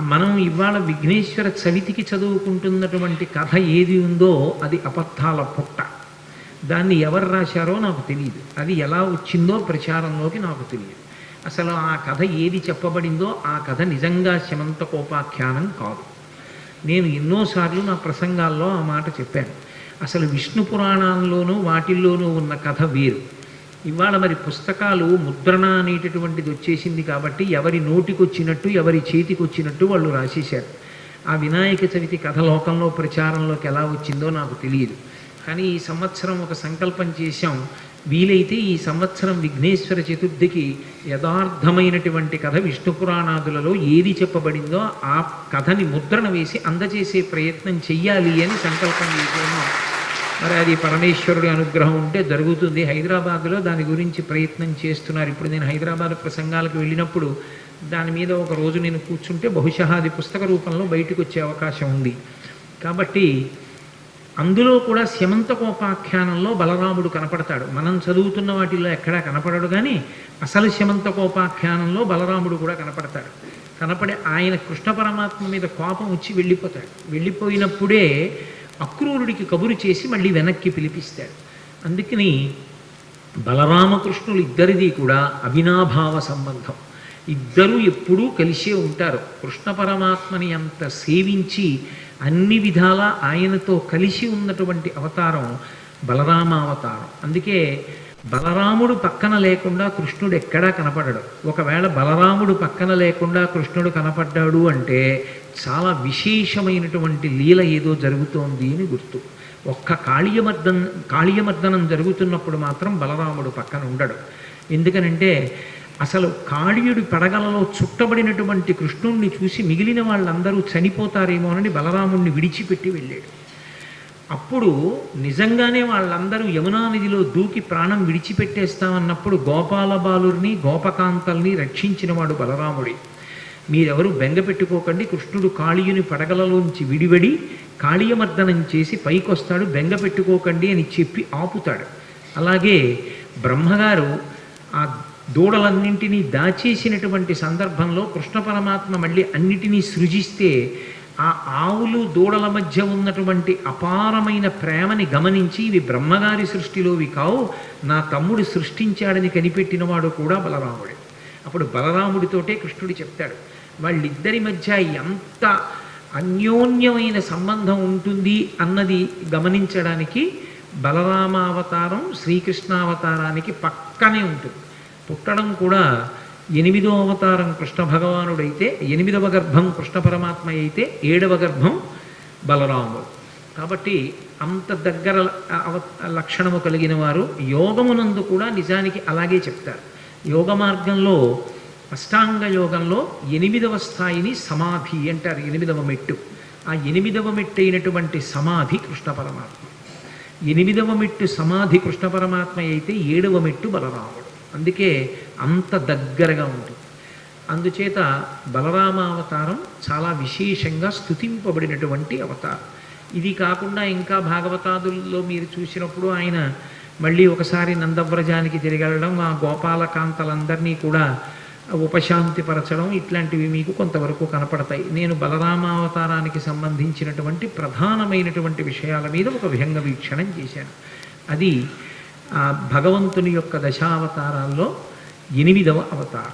మనం ఇవాళ విఘ్నేశ్వర చవితికి చదువుకుంటున్నటువంటి కథ ఏది ఉందో అది అబద్ధాల పుట్ట. దాన్ని ఎవరు రాశారో నాకు తెలియదు అది ఎలా వచ్చిందో ప్రచారంలోకి నాకు తెలియదు అసలు ఆ కథ ఏది చెప్పబడిందో ఆ కథ నిజంగా శమంతకోపాఖ్యానం కాదు. నేను ఎన్నోసార్లు నా ప్రసంగాల్లో ఆ మాట చెప్పాను. అసలు విష్ణు పురాణాల్లోనూ వాటిల్లోనూ ఉన్న కథ వేరు. ఇవాళ మరి పుస్తకాలు ముద్రణ అనేటటువంటిది వచ్చేసింది కాబట్టి ఎవరి నోటికొచ్చినట్టు ఎవరి చేతికొచ్చినట్టు వాళ్ళు రాసేశారు. ఆ వినాయక చవితి కథ లోకంలో ప్రచారంలోకి ఎలా వచ్చిందో నాకు తెలియదు. కానీ ఈ సంవత్సరం ఒక సంకల్పం చేశాం. వీలైతే ఈ సంవత్సరం విఘ్నేశ్వర చతుర్థికి యథార్థమైనటువంటి కథ విష్ణు పురాణాదులలో ఏది చెప్పబడిందో ఆ కథని ముద్రణ వేసి అందజేసే ప్రయత్నం చెయ్యాలి అని సంకల్పం చేసాము మరి అది పరమేశ్వరుడి అనుగ్రహం ఉంటే జరుగుతుంది. హైదరాబాద్లో దాని గురించి ప్రయత్నం చేస్తున్నారు. ఇప్పుడు నేను హైదరాబాద్ ప్రసంగాలకు వెళ్ళినప్పుడు దాని మీద ఒక రోజు నేను కూర్చుంటే బహుశా అది పుస్తక రూపంలో బయటకు వచ్చే అవకాశం ఉంది. కాబట్టి అందులో కూడా శమంతకోపాఖ్యానంలో బలరాముడు కనపడతాడు. మనం చదువుతున్న వాటిల్లో ఎక్కడా కనపడడు కానీ అసలు శమంతకోపాఖ్యానంలో బలరాముడు కూడా కనపడతాడు. కనపడే ఆయన కృష్ణ పరమాత్మ మీద కోపం వచ్చి వెళ్ళిపోతాడు. వెళ్ళిపోయినప్పుడే అక్రూరుడికి కబురు చేసి మళ్ళీ వెనక్కి పిలిపిస్తాడు. అందుకని బలరామకృష్ణులు ఇద్దరిది కూడా అవినాభావ సంబంధం. ఇద్దరూ ఎప్పుడూ కలిసే ఉంటారు. కృష్ణ పరమాత్మని అంత సేవించి అన్ని విధాలా ఆయనతో కలిసి ఉన్నటువంటి అవతారం బలరామ అవతారం అందుకే బలరాముడు పక్కన లేకుండా కృష్ణుడు ఎక్కడా కనపడడు. ఒకవేళ బలరాముడు పక్కన లేకుండా కృష్ణుడు కనపడ్డాడు అంటే చాలా విశేషమైనటువంటి లీల ఏదో జరుగుతోంది అని గుర్తు. ఒక్క కాళీయమర్దన్ కాళీయమర్దనం జరుగుతున్నప్పుడు మాత్రం బలరాముడు పక్కన ఉండడు. ఎందుకనంటే అసలు కాళీయుడి పడగలలో చుట్టబడినటువంటి కృష్ణుణ్ణి చూసి మిగిలిన వాళ్ళందరూ చనిపోతారేమోనని బలరాముణ్ణి విడిచిపెట్టి వెళ్ళాడు. అప్పుడు నిజంగానే వాళ్ళందరూ యమునా నదిలో దూకి ప్రాణం విడిచిపెట్టేస్తామన్నప్పుడు గోపాల బాలుర్ని గోపకాంతల్ని రక్షించినవాడు బలరాముడి. మీరెవరు బెంగ పెట్టుకోకండి కృష్ణుడు కాళీయుని పడగలలోంచి విడివడి కాళీయమర్దనం చేసి పైకొస్తాడు బెంగ పెట్టుకోకండి అని చెప్పి ఆపుతాడు. అలాగే బ్రహ్మగారు ఆ దూడలన్నింటినీ దాచేసినటువంటి సందర్భంలో కృష్ణ పరమాత్మ మళ్ళీ అన్నిటినీ సృజిస్తే ఆ ఆవులు దూడల మధ్య ఉన్నటువంటి అపారమైన ప్రేమని గమనించి ఇవి బ్రహ్మగారి సృష్టిలోవి కావు నా తమ్ముడు సృష్టించాడని కనిపెట్టినవాడు కూడా బలరాముడే. అప్పుడు బలరాముడితోటే కృష్ణుడు చెప్తాడు వాళ్ళిద్దరి మధ్య ఎంత అన్యోన్యమైన సంబంధం ఉంటుంది అన్నది గమనించడానికి బలరామావతారం శ్రీకృష్ణావతారానికి పక్కనే ఉంటుంది. పుట్టడం కూడా ఎనిమిదో అవతారం కృష్ణ భగవానుడైతే ఎనిమిదవ గర్భం కృష్ణ పరమాత్మ అయితే ఏడవ గర్భం బలరాముడు. కాబట్టి అంత దగ్గర అవ లక్షణము కలిగిన వారు యోగమునందు కూడా నిజానికి అలాగే చెప్తారు. యోగ మార్గంలో అష్టాంగ యోగంలో ఎనిమిదవ స్థాయిని సమాధి అంటారు ఎనిమిదవ మెట్టు. ఆ ఎనిమిదవ మెట్టు అయినటువంటి సమాధి కృష్ణ పరమాత్మ. ఎనిమిదవ మెట్టు సమాధి కృష్ణ పరమాత్మ అయితే ఏడవ మెట్టు బలరాముడు. అందుకే అంత దగ్గరగా ఉంటుంది. అందుచేత బలరామావతారం చాలా విశేషంగా స్థుతింపబడినటువంటి అవతారం. ఇది కాకుండా ఇంకా భాగవతాదుల్లో మీరు చూసినప్పుడు ఆయన మళ్ళీ ఒకసారి నందవ్రజానికి తిరిగెళ్ళడం ఆ గోపాలకాంతలందరినీ కూడా ఉపశాంతిపరచడం ఇట్లాంటివి మీకు కొంతవరకు కనపడతాయి. నేను బలరామావతారానికి సంబంధించినటువంటి ప్రధానమైనటువంటి విషయాల మీద ఒక వ్యంగ వీక్షణం చేశాను. అది ఆ భగవంతుని యొక్క దశావతారాల్లో ఎనిమిదవ అవతారం.